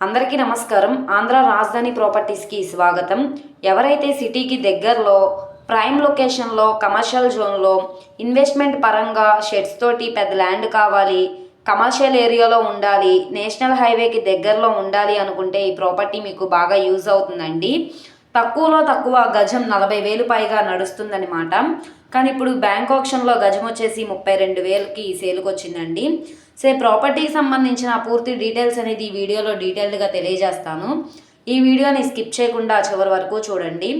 అందరికీ నమస్కారం. ఆంధ్ర రాజధాని ప్రాపర్టీస్కి స్వాగతం. ఎవరైతే సిటీకి దగ్గరలో ప్రైమ్ లొకేషన్లో కమర్షియల్ జోన్లో ఇన్వెస్ట్మెంట్ పరంగా షెడ్స్ తోటి పెద్ద ల్యాండ్ కావాలి కమర్షియల్ ఏరియాలో ఉండాలి నేషనల్ హైవేకి దగ్గరలో ఉండాలి అనుకుంటే ఈ ప్రాపర్టీ మీకు బాగా యూజ్ అవుతుందండి. తక్కువలో తక్కువ గజం నలభై వేలు పైగా నడుస్తుందన్నమాట కానీ ఇప్పుడు బ్యాంక్ ఆప్షన్లో గజం వచ్చేసి ముప్పై రెండు వేలకి సేల్కి వచ్చిందండి. సే ప్రాపర్టీకి సంబంధించిన పూర్తి డీటెయిల్స్ అనేది ఈ వీడియోలో డీటెయిల్డ్గా తెలియజేస్తాను. ఈ వీడియోని స్కిప్ చేయకుండా చివరి వరకు చూడండి.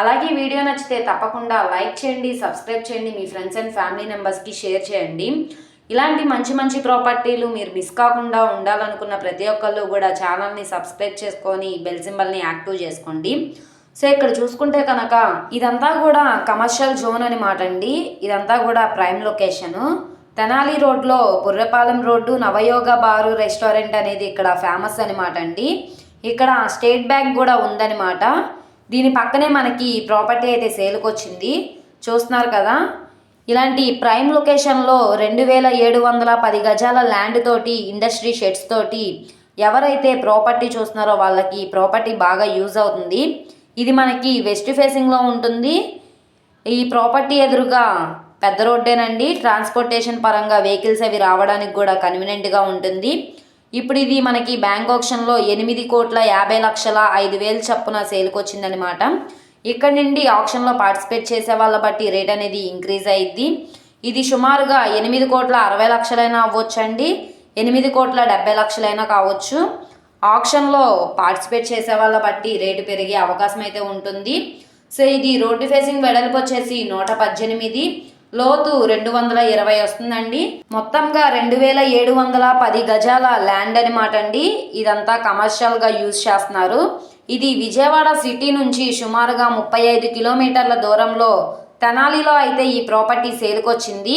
అలాగే వీడియో నచ్చితే తప్పకుండా లైక్ చేయండి సబ్స్క్రైబ్ చేయండి మీ ఫ్రెండ్స్ అండ్ ఫ్యామిలీ మెంబర్స్కి షేర్ చేయండి. ఇలాంటి మంచి మంచి ప్రాపర్టీలు మీరు మిస్ కాకుండా ఉండాలనుకున్న ప్రతి ఒక్కళ్ళు కూడా ఛానల్ని సబ్స్క్రైబ్ చేసుకొని బెల్ సింబల్ని యాక్టివ్ చేసుకోండి. సో ఇక్కడ చూసుకుంటే కనుక ఇదంతా కూడా కమర్షియల్ జోన్ అనమాట అండి. ఇదంతా కూడా ప్రైమ్ లొకేషను. తెనాలి రోడ్లో బుర్రపాలెం రోడ్డు నవయోగ బారు రెస్టారెంట్ అనేది ఇక్కడ ఫేమస్ అనమాట అండి. ఇక్కడ స్టేట్ బ్యాంక్ కూడా ఉందన్నమాట దీని పక్కనే మనకి ప్రాపర్టీ అయితే సేల్కి వచ్చింది. చూస్తున్నారు కదా? ఇలాంటి ప్రైమ్ లొకేషన్లో రెండు వేల ఏడు వందల పది గజాల ల్యాండ్ తోటి ఇండస్ట్రీ షెడ్స్ తోటి ఎవరైతే ప్రాపర్టీ చూస్తున్నారో వాళ్ళకి ప్రాపర్టీ బాగా యూజ్ అవుతుంది. ఇది మనకి వెస్ట్ ఫేసింగ్లో ఉంటుంది. ఈ ప్రాపర్టీ ఎదురుగా పెద్ద రోడ్డేనండి. ట్రాన్స్పోర్టేషన్ పరంగా వెహికల్స్ అవి రావడానికి కూడా కన్వీనెంట్గా ఉంటుంది. ఇప్పుడు ఇది మనకి బ్యాంక్ ఆప్షన్లో ఎనిమిది కోట్ల యాభై లక్షల ఐదు వేలు చప్పున సేల్కి వచ్చిందనమాట ఇక్కడ నుండి ఆప్షన్లో పార్టిసిపేట్ చేసే వాళ్ళ బట్టి రేట్ అనేది ఇంక్రీజ్ అయ్యిద్ది ఇది సుమారుగా ఎనిమిది కోట్ల అరవై లక్షలైనా అవ్వచ్చండి. ఎనిమిది కోట్ల డెబ్బై లక్షలైనా కావచ్చు. ఆప్షన్లో పార్టిసిపేట్ చేసే వాళ్ళ బట్టి రేటు పెరిగే అవకాశం అయితే ఉంటుంది. సో ఇది రోడ్డు ఫేసింగ్ వెడల్పు వచ్చేసి నూట పద్దెనిమిది. లోతు రెండు వందల ఇరవై వస్తుందండి. మొత్తంగా రెండు వేల ఏడు వందల పది గజాల ల్యాండ్ అనమాట అండి. ఇదంతా కమర్షియల్గా యూజ్ చేస్తున్నారు. ఇది విజయవాడ సిటీ నుంచి సుమారుగా ముప్పై ఐదు కిలోమీటర్ల దూరంలో తెనాలిలో అయితే ఈ ప్రాపర్టీ సేల్కొచ్చింది.